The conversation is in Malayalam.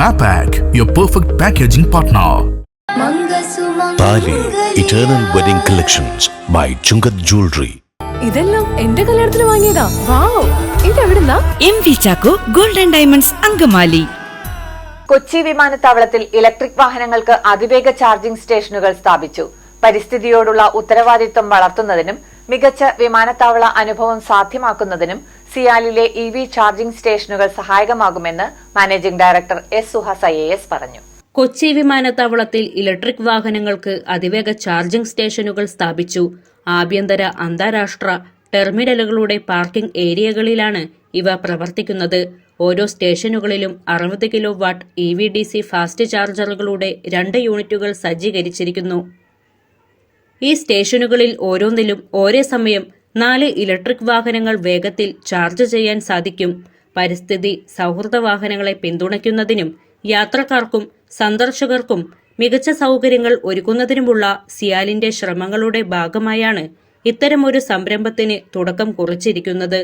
Mapac, your perfect packaging partner. Thali eternal wedding collections by Chungath jewellery ഇതെല്ലാം എന്റെ കല്യാണത്തിന് വാങ്ങിയതാ. Wow. ഇതെവിടുന്നാ? M V Chacko golden diamonds Angamaly Kochi വിമാനത്താവളത്തിൽ ഇലക്ട്രിക് വാഹനങ്ങൾക്ക് അതിവേഗ ചാർജിംഗ് സ്റ്റേഷനുകൾ സ്ഥാപിച്ചു. പരിസ്ഥിതിയോടുള്ള ഉത്തരവാദിത്വം വളർത്തുന്നതിനും മികച്ച വിമാനത്താവള അനുഭവം സാധ്യമാക്കുന്നതിനും സിയാലിലെ ഇ വി ചാർജിംഗ് സ്റ്റേഷനുകൾ സഹായകമാകുമെന്ന് managing director S Suhas I S പറഞ്ഞു. കൊച്ചി വിമാനത്താവളത്തിൽ ഇലക്ട്രിക് വാഹനങ്ങൾക്ക് അതിവേഗ ചാർജിംഗ് സ്റ്റേഷനുകൾ സ്ഥാപിച്ചു. ആഭ്യന്തര അന്താരാഷ്ട്ര ടെർമിനലുകളുടെ പാർക്കിംഗ് ഏരിയകളിലാണ് ഇവ പ്രവർത്തിക്കുന്നത്. ഓരോ സ്റ്റേഷനുകളിലും അറുപത് kilowatt E V D C fast ചാർജറുകളുടെ രണ്ട് യൂണിറ്റുകൾ സജ്ജീകരിച്ചിരിക്കുന്നു. ഈ സ്റ്റേഷനുകളിൽ ഓരോന്നിലും ഒരേ സമയം നാല് ഇലക്ട്രിക് വാഹനങ്ങൾ വേഗത്തിൽ ചാർജ് ചെയ്യാൻ സാധിക്കും. പരിസ്ഥിതി സൗഹൃദ വാഹനങ്ങളെ പിന്തുണയ്ക്കുന്നതിനും യാത്രക്കാർക്കും സന്ദർശകർക്കും മികച്ച സൗകര്യങ്ങൾ ഒരുക്കുന്നതിനുമുള്ള സിയാലിന്റെ ശ്രമങ്ങളുടെ ഭാഗമായാണ് ഇത്തരമൊരു സംരംഭത്തിന് തുടക്കം കുറിച്ചിരിക്കുന്നത്.